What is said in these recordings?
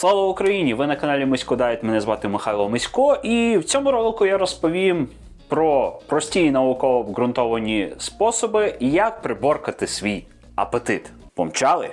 Слава Україні! Ви на каналі Мисько Дайт. Мене звати Михайло Мисько, і в цьому ролику я розповім про прості науково обґрунтовані способи, як приборкати свій апетит. Помчали?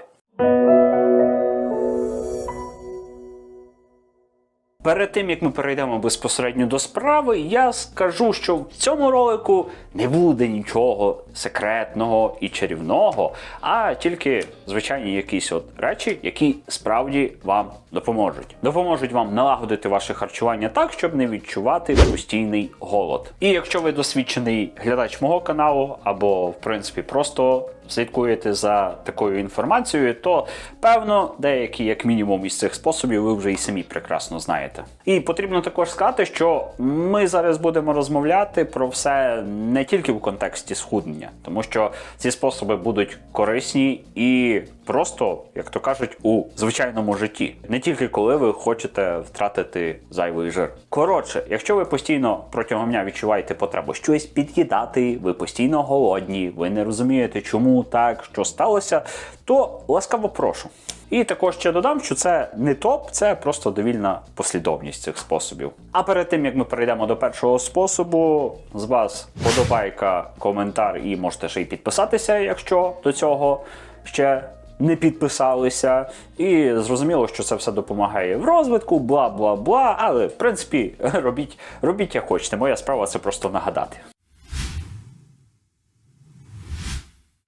Перед тим як ми перейдемо безпосередньо до справи, я скажу, що в цьому ролику не буде нічого секретного і чарівного, а тільки звичайні якісь от речі, які справді вам допоможуть. Допоможуть вам налагодити ваше харчування так, щоб не відчувати постійний голод. І якщо ви досвідчений глядач мого каналу, або в принципі просто слідкуєте за такою інформацією, то певно деякі, як мінімум, із цих способів ви вже і самі прекрасно знаєте. І потрібно також сказати, що ми зараз будемо розмовляти про все не тільки в контексті схуднення, тому що ці способи будуть корисні і просто, як то кажуть, у звичайному житті, не тільки коли ви хочете втратити зайвий жир. Коротше, якщо ви постійно протягом дня відчуваєте потребу щось під'їдати, ви постійно голодні, ви не розумієте, чому так, що сталося, то ласкаво прошу. І також ще додам, що це не топ, це просто довільна послідовність цих способів. А перед тим як ми перейдемо до першого способу, з вас подобайка, коментар і можете ще й підписатися, якщо до цього ще не підписалися. І зрозуміло, що це все допомагає в розвитку, бла бла бла. Але в принципі робіть, робіть як хочете. Моя справа це просто нагадати.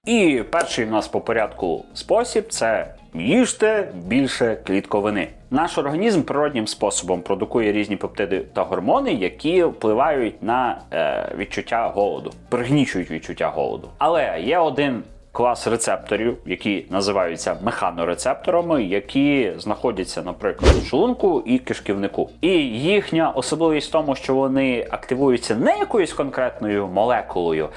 І перший в нас по порядку спосіб це їжте більше клітковини. Наш організм природнім способом продукує різні пептиди та гормони, які впливають на е, відчуття голоду, пригнічують відчуття голоду. Але є один клас рецепторів, які називаються механорецепторами, які знаходяться, наприклад, в шлунку і кишківнику. І їхня особливість в тому, що вони активуються не якоюсь конкретною молекулою,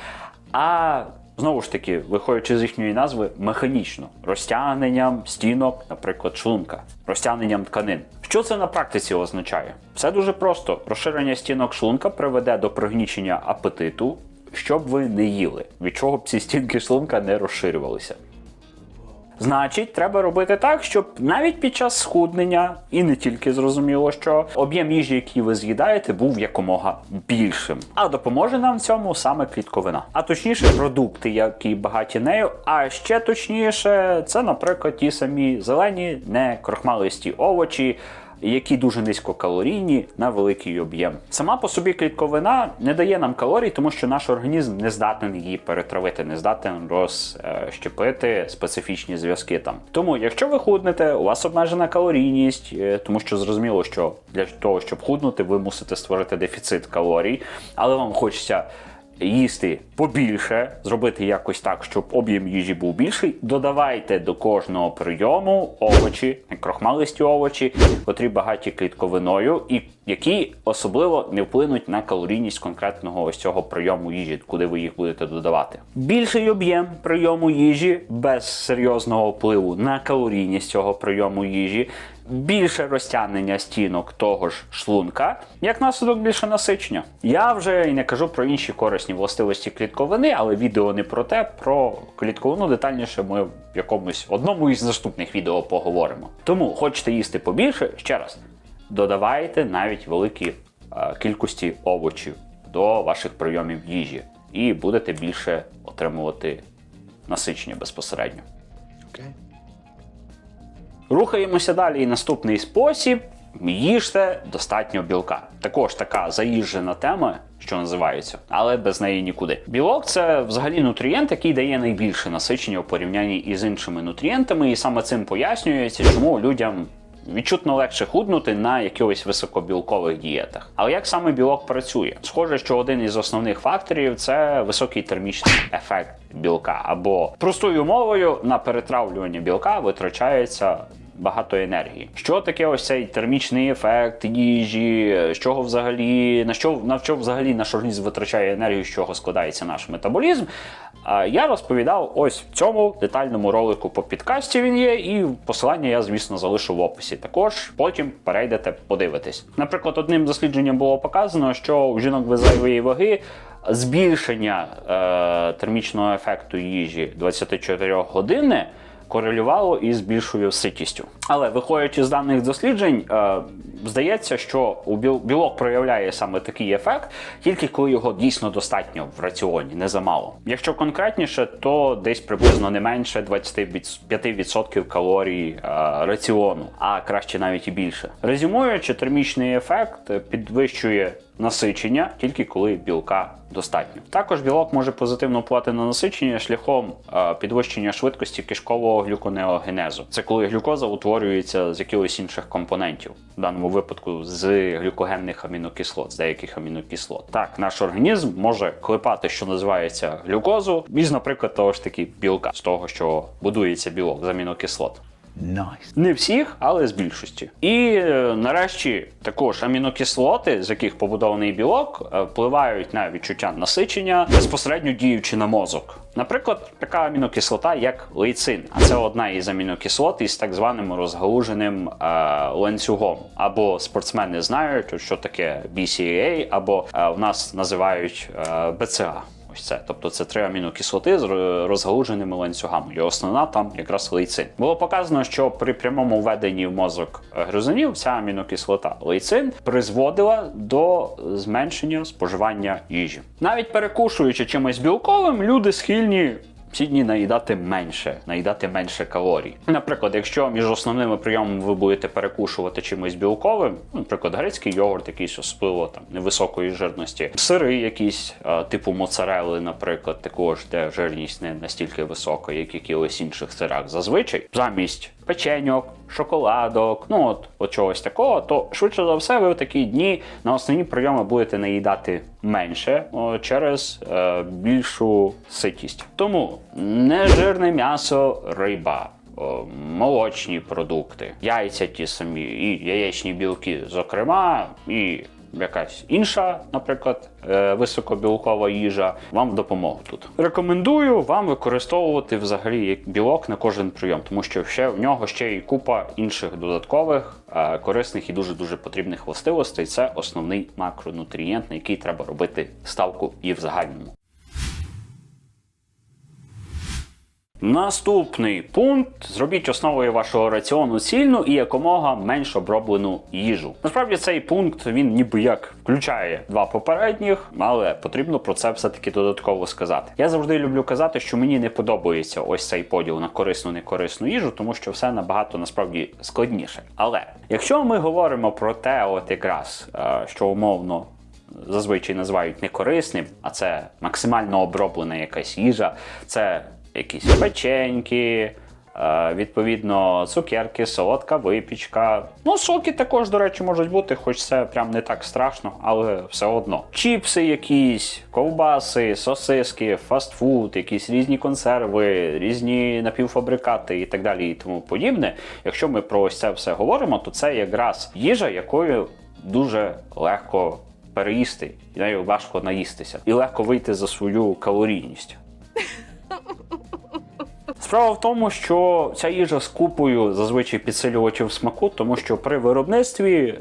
а Знову ж таки, виходячи з їхньої назви, механічно розтягненням стінок, наприклад, шлунка, розтягненням тканин. Що це на практиці означає? Все дуже просто: розширення стінок шлунка приведе до пригнічення апетиту, щоб ви не їли, від чого б ці стінки шлунка не розширювалися. Значить, треба робити так, щоб навіть під час схуднення, і не тільки зрозуміло, що об'єм їжі, який ви з'їдаєте, був якомога більшим. А допоможе нам в цьому саме клітковина. А точніше, продукти, які багаті нею. А ще точніше, це, наприклад, ті самі зелені, не крохмалисті овочі. Які дуже низькокалорійні на великий об'єм. Сама по собі клітковина не дає нам калорій, тому що наш організм не здатен її перетравити, не здатен розщепити специфічні зв'язки там. Тому, якщо ви худнете, у вас обмежена калорійність, е, тому що зрозуміло, що для того, щоб худнути, ви мусите створити дефіцит калорій, але вам хочеться їсти побільше, зробити якось так, щоб об'єм їжі був більший. Додавайте до кожного прийому овочі, крохмалисті овочі, котрі багаті клітковиною, і які особливо не вплинуть на калорійність конкретного ось цього прийому їжі, куди ви їх будете додавати. Більший об'єм прийому їжі без серйозного впливу на калорійність цього прийому їжі. Більше розтягнення стінок того ж шлунка, як наслідок більше насичення. Я вже і не кажу про інші корисні властивості клітковини, але відео не про те, про клітковину детальніше ми в якомусь одному із наступних відео поговоримо. Тому хочете їсти побільше, ще раз додавайте навіть великі е, кількості овочів до ваших прийомів їжі, і будете більше отримувати насичення безпосередньо. Okay. Рухаємося далі. І наступний спосіб їжте достатньо білка. Також така заїжджена тема, що називається, але без неї нікуди. Білок це взагалі нутрієнт, який дає найбільше насичення у порівнянні із іншими нутрієнтами, і саме цим пояснюється, чому людям. Відчутно легше худнути на якихось високобілкових дієтах. Але як саме білок працює? Схоже, що один із основних факторів це високий термічний ефект білка. Або простою мовою на перетравлювання білка витрачається багато енергії. Що таке ось цей термічний ефект їжі? З чого взагалі на що на що взагалі наш організм витрачає енергію, з чого складається наш метаболізм? Я розповідав ось в цьому детальному ролику по підкасті. Він є, і посилання я, звісно, залишу в описі. Також потім перейдете, подивитись. Наприклад, одним дослідженням було показано, що у жінок без зайвої ваги. Збільшення е, термічного ефекту їжі 24 години корелювало із більшою ситістю. Але виходячи з даних досліджень, е, здається, що у біл- білок проявляє саме такий ефект, тільки коли його дійсно достатньо в раціоні, не замало. Якщо конкретніше, то десь приблизно не менше 25% калорій е, раціону, а краще навіть і більше. Резюмуючи, термічний ефект підвищує насичення тільки коли білка достатньо. Також білок може позитивно впливати на насичення шляхом е, підвищення швидкості кишкового глюконеогенезу. Це коли глюкоза утворюється з якихось інших компонентів, в даному випадку з глюкогенних амінокислот, з деяких амінокислот. Так, наш організм може клепати, що називається глюкозу, із, наприклад, того ж таки білка, з того, що будується білок з амінокислот. Nice. Не всіх, але з більшості. І е, нарешті також амінокислоти, з яких побудований білок, е, впливають на відчуття насичення, безпосередньо діючи на мозок. Наприклад, така амінокислота, як лейцин, а це одна із амінокислот із так званим розгалуженим е, ланцюгом. Або спортсмени знають, що таке BCAA, або е, в нас називають е, BCA. Ось це, тобто це три амінокислоти з розгалуженими ланцюгами. І основна там якраз лейцин. Було показано, що при прямому введенні в мозок гризунів ця амінокислота лейцин призводила до зменшення споживання їжі. Навіть перекушуючи чимось білковим, люди схильні. Ці дні наїдати менше, наїдати менше калорій. Наприклад, якщо між основними прийомами ви будете перекушувати чимось білковим, наприклад, грецький йогурт, якийсь особливо там невисокої жирності, сири якісь, типу моцарели, наприклад, також де жирність не настільки висока, як якихось інших сирах. Зазвичай замість печеньок, шоколадок, ну от, от чогось такого, то швидше за все, ви в такі дні на основні прийоми будете наїдати менше через е, більшу ситість. Тому нежирне м'ясо, риба. Молочні продукти, яйця ті самі, і яєчні білки, зокрема, і якась інша, наприклад, е, високобілкова їжа, вам допомогу тут. Рекомендую вам використовувати взагалі білок на кожен прийом, тому що ще в нього ще і купа інших додаткових е, корисних і дуже дуже потрібних властивостей. Це основний макронутрієнт, на який треба робити ставку і в загальному. Наступний пункт: зробіть основою вашого раціону цільну і якомога менш оброблену їжу. Насправді цей пункт він ніби як включає два попередніх, але потрібно про це все-таки додатково сказати. Я завжди люблю казати, що мені не подобається ось цей поділ на корисну некорисну їжу, тому що все набагато насправді складніше. Але якщо ми говоримо про те, от якраз е, що умовно зазвичай називають некорисним, а це максимально оброблена якась їжа, це якісь печеньки, е, відповідно, цукерки, солодка випічка. Ну, соки також, до речі, можуть бути, хоч це прям не так страшно, але все одно. Чіпси якісь, ковбаси, сосиски, фастфуд, якісь різні консерви, різні напівфабрикати і так далі, і тому подібне. Якщо ми про ось це все говоримо, то це якраз їжа, якою дуже легко переїсти, і нею важко наїстися, і легко вийти за свою калорійність. Справа в тому, що ця їжа з купою зазвичай підсилювачів смаку, тому що при виробництві е,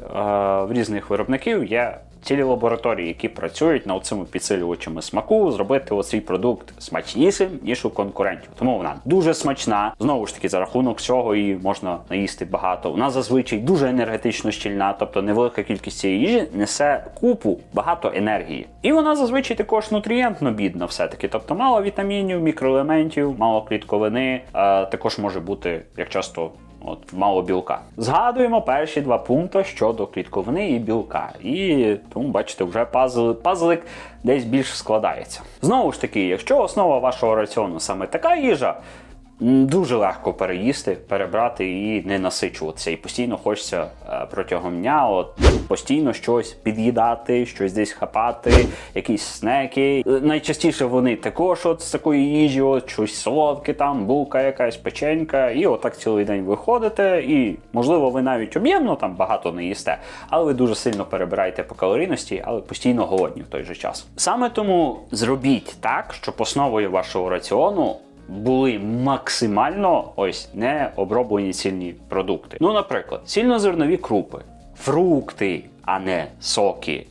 в різних виробників є цілі лабораторії, які працюють над цими підсилювачами смаку, зробити оцей продукт смачнішим, ніж у конкурентів. Тому вона дуже смачна. Знову ж таки, за рахунок цього її можна наїсти багато. Вона зазвичай дуже енергетично щільна, тобто невелика кількість цієї їжі несе купу багато енергії. І вона зазвичай також нутрієнтно бідна, все-таки. Тобто мало вітамінів, мікроелементів, мало клітковини. Також може бути як часто. От мало білка. Згадуємо перші два пункти щодо клітковини і білка. І тому, бачите, вже пазл, пазлик десь більш складається. Знову ж таки, якщо основа вашого раціону саме така їжа, дуже легко переїсти, перебрати і не насичуватися. І постійно хочеться е, протягом дня от, постійно щось під'їдати, щось десь хапати, якісь снеки. Е, Найчастіше вони також от з такої їжі, от щось солодке, там, булка якась, печенька, і отак цілий день виходите. І, можливо, ви навіть об'ємно там багато не їсте, але ви дуже сильно перебираєте по калорійності, але постійно голодні в той же час. Саме тому зробіть так, щоб основою вашого раціону були максимально ось не оброблені цільні продукти. Ну, наприклад, цільнозернові крупи, фрукти, а не соки.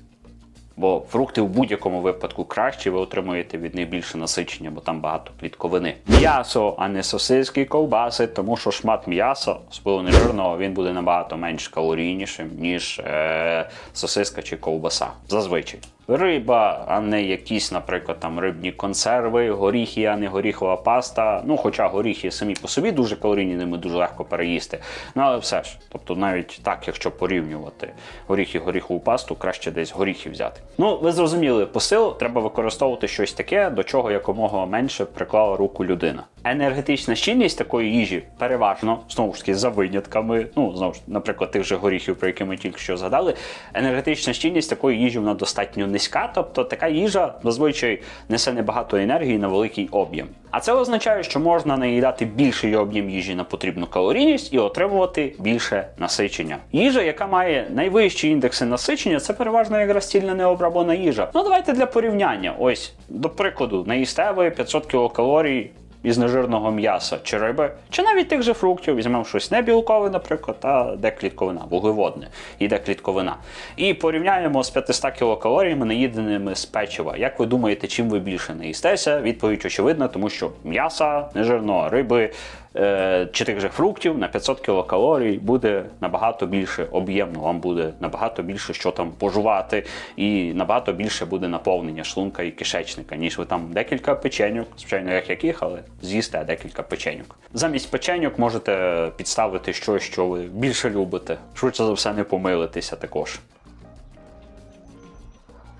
Бо фрукти в будь-якому випадку кращі, ви отримуєте від них більше насичення, бо там багато клітковини. М'ясо, а не сосиски, ковбаси, тому що шмат м'яса, особливо нежирного, він буде набагато менш калорійнішим, ніж е, сосиска чи ковбаса. Зазвичай. Риба, а не якісь, наприклад, там рибні консерви, горіхи, а не горіхова паста. Ну, хоча горіхи самі по собі дуже калорійні, ними дуже легко переїсти. Ну, але все ж, тобто, навіть так, якщо порівнювати горіхи горіхову пасту, краще десь горіхи взяти. Ну, ви зрозуміли, посил треба використовувати щось таке, до чого якомога менше приклала руку людина. Енергетична щільність такої їжі переважно, знову ж таки, за винятками, ну, знову ж, наприклад, тих же горіхів, про які ми тільки що згадали, енергетична щільність такої їжі вона достатньо низька, тобто така їжа зазвичай несе небагато енергії на великий об'єм. А це означає, що можна наїдати більший об'єм їжі на потрібну калорійність і отримувати більше насичення. Їжа, яка має найвищі індекси насичення, це переважно якраз цільна необработана їжа. Ну давайте для порівняння. Ось, до прикладу, наїсте ви 500 кілокалорій із нежирного м'яса чи риби, чи навіть тих же фруктів, візьмемо щось небілкове, наприклад, а де клітковина, вуглеводне і де клітковина. І порівняємо з 500 кілокалоріями, наїденими з печива. Як ви думаєте, чим ви більше наїстеся? Відповідь очевидна, тому що м'яса нежирного, риби е, чи тих же фруктів на 500 кілокалорій буде набагато більше об'ємно, вам буде набагато більше що там пожувати, і набагато більше буде наповнення шлунка і кишечника, ніж ви там декілька печеньок, звичайно, як яких, але з'їсте декілька печеньок. Замість печеньок можете підставити щось, що ви більше любите. Швидше за все, не помилитеся також.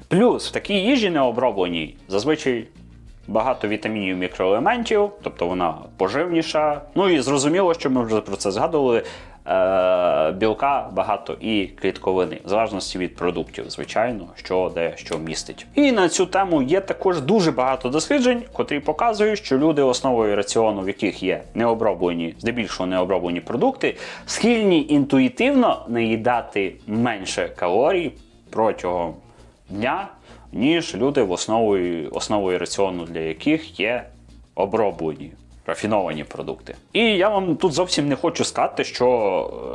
Плюс в такій їжі необробленій зазвичай багато вітамінів мікроелементів, тобто вона поживніша. Ну і зрозуміло, що ми вже про це згадували. Е, білка багато і клітковини, в залежності від продуктів, звичайно, що де що містить. І на цю тему є також дуже багато досліджень, котрі показують, що люди основою раціону, в яких є необроблені, здебільшого необроблені продукти, схильні інтуїтивно наїдати менше калорій протягом дня, ніж люди, в основою, основою раціону для яких є оброблені, рафіновані продукти. І я вам тут зовсім не хочу сказати, що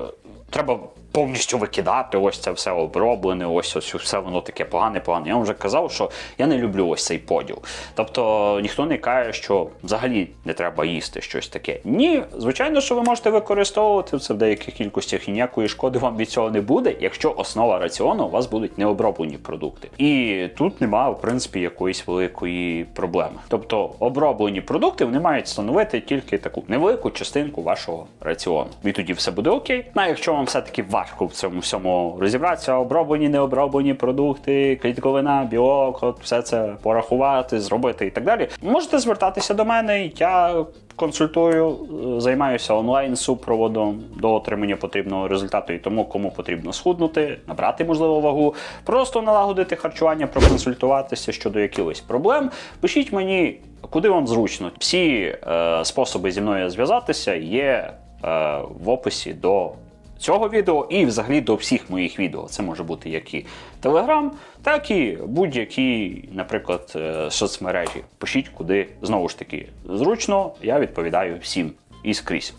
е, треба повністю викидати ось це все оброблене, ось ось все воно таке погане, погане. Я вам вже казав, що я не люблю ось цей поділ. Тобто ніхто не каже, що взагалі не треба їсти щось таке. Ні, звичайно, що ви можете використовувати це в деяких кількостях і ніякої шкоди вам від цього не буде, якщо основа раціону у вас будуть необроблені продукти. І тут немає, в принципі, якоїсь великої проблеми. Тобто оброблені продукти вони мають становити тільки таку невелику частинку вашого раціону. І тоді все буде окей. Ну, а якщо вам все-таки важко в цьому всьому розібратися, оброблені, необроблені продукти, клітковина, білок, от все це порахувати, зробити і так далі. Можете звертатися до мене. Я консультую, е, займаюся онлайн супроводом до отримання потрібного результату і тому, кому потрібно схуднути, набрати можливо вагу, просто налагодити харчування, проконсультуватися щодо якихось проблем. Пишіть мені, куди вам зручно. Всі е, способи зі мною зв'язатися є е, в описі до цього відео і взагалі до всіх моїх відео. Це може бути як і Telegram, так і будь-які, наприклад, е, соцмережі. Пишіть, куди знову ж таки зручно, я відповідаю всім і скрізь.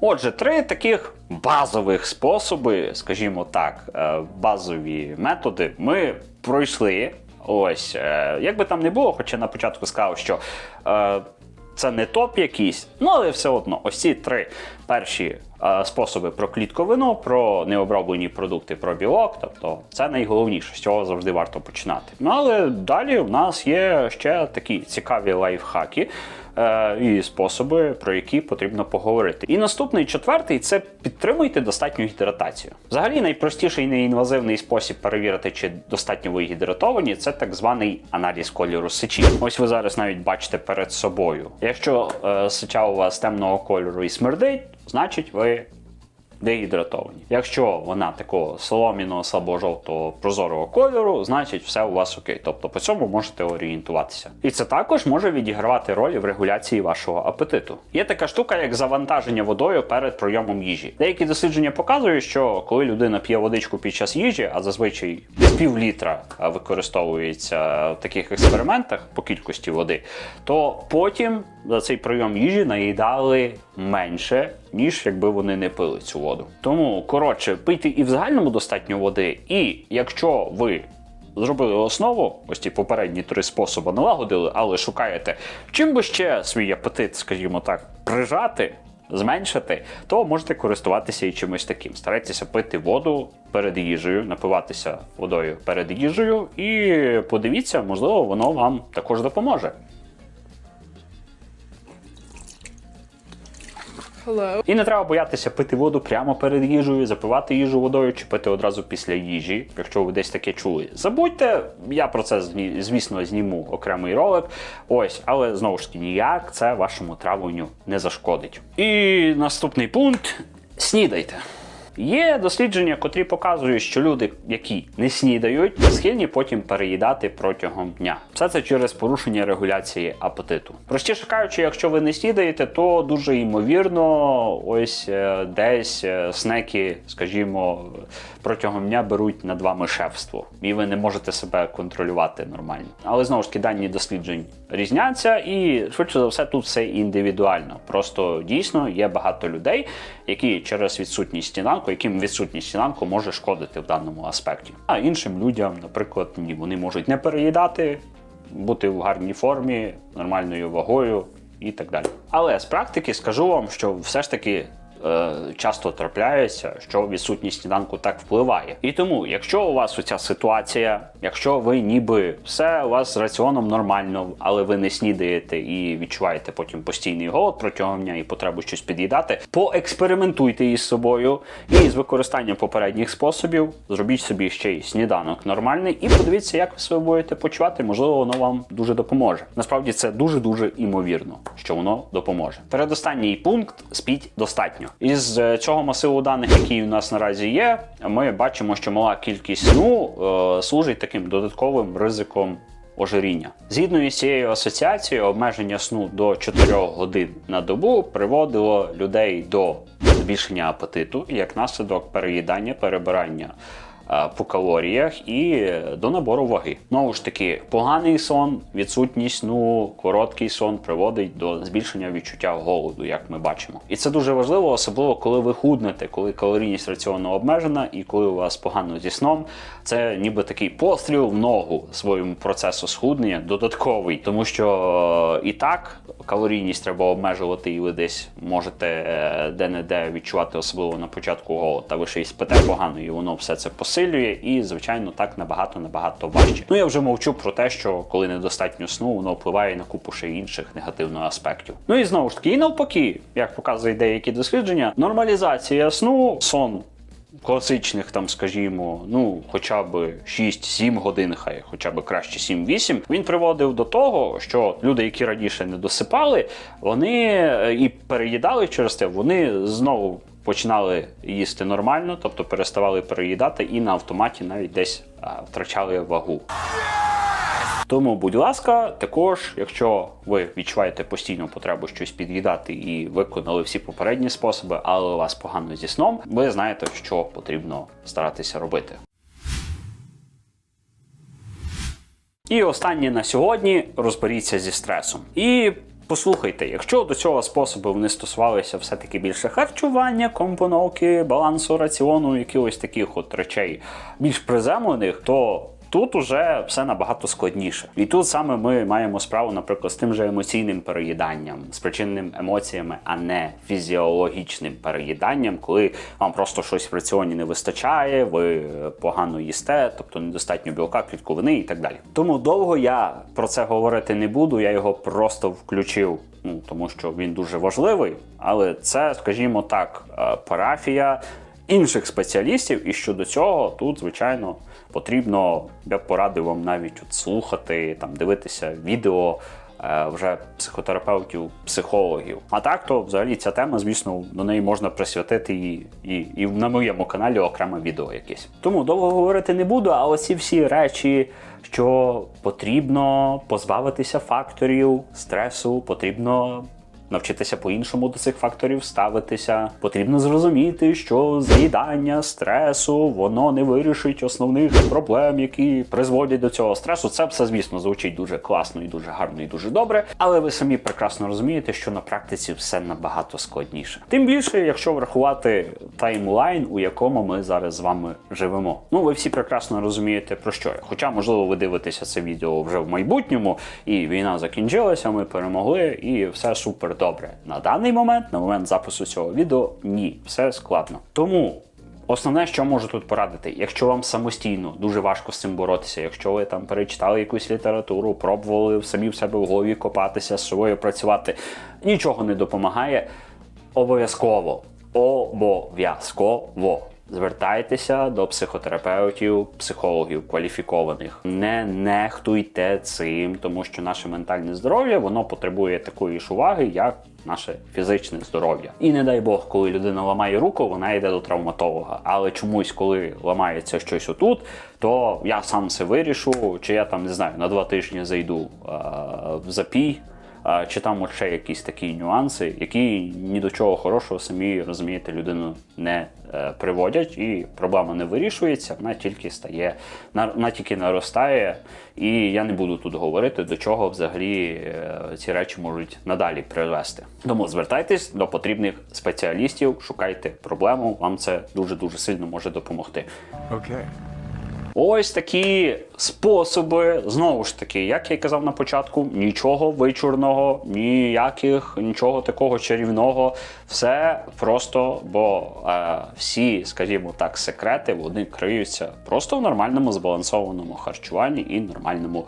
Отже, три таких базових способи, скажімо так, е, базові методи ми пройшли. Ось, е, як би там не було, хоча на початку сказав, що це не топ якийсь, ну але все одно, ось ці три перші е, способи про клітковину, про необроблені продукти, про білок, тобто це найголовніше, з цього завжди варто починати. Ну але далі в нас є ще такі цікаві лайфхаки. Е, І способи, про які потрібно поговорити. І наступний четвертий це підтримуйте достатню гідратацію. Взагалі, найпростіший неінвазивний спосіб перевірити, чи достатньо ви гідратовані, це так званий аналіз кольору сечі. Ось ви зараз навіть бачите перед собою. Якщо е, сеча у вас темного кольору і смердить, значить ви дегідратовані. Якщо вона такого соломіного слабо жовтого прозорого кольору, значить все у вас окей. Тобто по цьому можете орієнтуватися. І це також може відігравати роль в регуляції вашого апетиту. Є така штука, як завантаження водою перед прийомом їжі. Деякі дослідження показують, що коли людина п'є водичку під час їжі, а зазвичай десь пів літра використовується в таких експериментах по кількості води, то потім за цей прийом їжі наїдали менше, ніж якби вони не пили цю воду. Тому коротше, пийте і в загальному достатньо води, і якщо ви зробили основу, ось ті попередні три способи налагодили, але шукаєте, чим би ще свій апетит, скажімо так, прижати. Зменшити, то можете користуватися і чимось таким. Старайтеся пити воду перед їжею, напиватися водою перед їжею, і подивіться, можливо, воно вам також допоможе. Hello. І не треба боятися пити воду прямо перед їжею, запивати їжу водою чи пити одразу після їжі, якщо ви десь таке чули. Забудьте, я про це звісно зніму окремий ролик. Ось, але знову ж таки ніяк це вашому травленню не зашкодить. І наступний пункт: снідайте. Є дослідження, котрі показують, що люди, які не снідають, схильні потім переїдати протягом дня. Все це через порушення регуляції апетиту. Простіше кажучи, якщо ви не снідаєте, то дуже ймовірно, ось е, десь е, снеки, скажімо, протягом дня беруть над вами шефство, і ви не можете себе контролювати нормально. Але знову ж таки дані досліджень різняться, і швидше за все тут все індивідуально. Просто дійсно є багато людей, які через відсутність яким відсутність сніданку може шкодити в даному аспекті. А іншим людям, наприклад, ні, вони можуть не переїдати, бути в гарній формі, нормальною вагою і так далі. Але з практики скажу вам, що все ж таки. Е, Часто трапляється, що відсутність сніданку так впливає. І тому, якщо у вас оця ситуація, якщо ви ніби все у вас з раціоном нормально, але ви не снідаєте і відчуваєте потім постійний голод протягом дня і потребу щось під'їдати, поекспериментуйте із собою і з використанням попередніх способів зробіть собі ще й сніданок нормальний і подивіться, як ви себе будете почувати. Можливо, воно вам дуже допоможе. Насправді це дуже дуже імовірно, що воно допоможе. Передостанній пункт спіть достатньо. Із е, цього масиву даних, який у нас наразі є, ми бачимо, що мала кількість сну е, служить таким додатковим ризиком ожиріння. Згідно із цією асоціацією, обмеження сну до 4 годин на добу приводило людей до збільшення апетиту як наслідок переїдання, перебирання по калоріях і е, до набору ваги. Знову ж таки, поганий сон, відсутність сну, короткий сон приводить до збільшення відчуття голоду, як ми бачимо. І це дуже важливо, особливо коли ви худнете, коли калорійність раціону обмежена і коли у вас погано зі сном. Це ніби такий постріл в ногу своєму процесу схуднення додатковий, тому що е, і так калорійність треба обмежувати, і ви десь можете е, де-не-де відчувати, особливо на початку голод, та ви ще й спите погано, і воно все це посилює, і звичайно так набагато набагато важче. Ну я вже мовчу про те, що коли недостатньо сну, воно впливає на купу ще інших негативних аспектів. Ну і знову ж таки, і навпаки, як показують деякі дослідження, нормалізація сну, сон класичних, там, скажімо, ну, хоча б 6-7 годин, хай хоча б краще 7-8, він приводив до того, що люди, які раніше не досипали, вони е, і переїдали через те, вони знову. Починали їсти нормально, тобто переставали переїдати і на автоматі навіть десь втрачали вагу. Тому, будь ласка, також, якщо ви відчуваєте постійну потребу щось під'їдати і виконали всі попередні способи, але у вас погано зі сном, ви знаєте, що потрібно старатися робити. І останнє на сьогодні розберіться зі стресом. І послухайте, якщо до цього способу вони стосувалися все-таки більше харчування, компоновки, балансу раціону, якихось таких от речей більш приземлених, то тут уже все набагато складніше. І тут саме ми маємо справу, наприклад, з тим же емоційним переїданням, спричиненим емоціями, а не фізіологічним переїданням, коли вам просто щось в раціоні не вистачає, ви е, погано їсте, тобто недостатньо білка, клітковини і так далі. Тому довго я про це говорити не буду, я його просто включив. Ну, тому що він дуже важливий, але це, скажімо так, е, парафія інших спеціалістів, і щодо цього тут, звичайно, потрібно, я б порадив вам навіть от слухати, там, дивитися відео е, вже психотерапевтів, психологів. А так, то взагалі ця тема, звісно, до неї можна присвятити і, і, і на моєму каналі окреме відео якесь. Тому довго говорити не буду, а оці всі речі, що потрібно позбавитися факторів стресу, потрібно навчитися по-іншому до цих факторів ставитися. Потрібно зрозуміти, що заїдання стресу воно не вирішить основних проблем, які призводять до цього стресу. Це все, звісно, звучить дуже класно і дуже гарно і дуже добре. Але ви самі прекрасно розумієте, що на практиці все набагато складніше. Тим більше, якщо врахувати таймлайн, у якому ми зараз з вами живемо. Ну, ви всі прекрасно розумієте про що я. Хоча, можливо, ви дивитеся це відео вже в майбутньому, і війна закінчилася, ми перемогли, і все супер добре. На даний момент, на момент запису цього відео, ні, все складно. Тому. Основне, що можу тут порадити, якщо вам самостійно дуже важко з цим боротися, якщо ви там перечитали якусь літературу, пробували самі в себе в голові копатися, з собою працювати, нічого не допомагає. Обов'язково, обов'язково звертайтеся до психотерапевтів, психологів кваліфікованих. Не нехтуйте цим, тому що наше ментальне здоров'я воно потребує такої ж уваги, як наше фізичне здоров'я. І не дай Бог, коли людина ламає руку, вона йде до травматолога. Але чомусь, коли ламається щось отут, то я сам все вирішу, чи я там не знаю на два тижні зайду а, в запій. Чи там от ще якісь такі нюанси, які ні до чого хорошого самі розумієте, людину не е, приводять, і проблема не вирішується, вона тільки стає, на- вона тільки наростає. І я не буду тут говорити, до чого взагалі е, ці речі можуть надалі привести. Тому звертайтесь до потрібних спеціалістів, шукайте проблему, вам це дуже дуже сильно може допомогти. Okay. Ось такі способи. Знову ж таки, як я й казав на початку, нічого вичурного, ніяких, нічого такого чарівного. Все просто, бо е, всі, скажімо так, секрети вони криються просто в нормальному збалансованому харчуванні і нормальному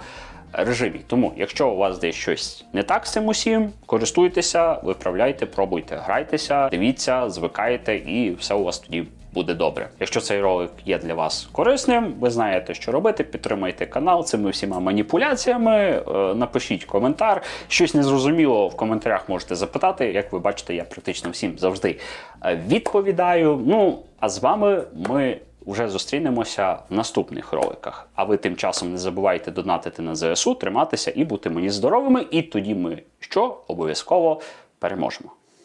режимі. Тому, якщо у вас десь щось не так з цим усім, користуйтеся, виправляйте, пробуйте, грайтеся, дивіться, звикайте, і все у вас тоді буде добре. Якщо цей ролик є для вас корисним, ви знаєте, що робити. Підтримайте канал цими всіма маніпуляціями. е, Напишіть коментар. Щось незрозуміло в коментарях можете запитати. Як ви бачите, я практично всім завжди е, відповідаю. Ну а з вами ми. Вже зустрінемося в наступних роликах. А ви тим часом не забувайте донатити на ЗСУ, триматися і бути мені здоровими. І тоді ми що обов'язково переможемо.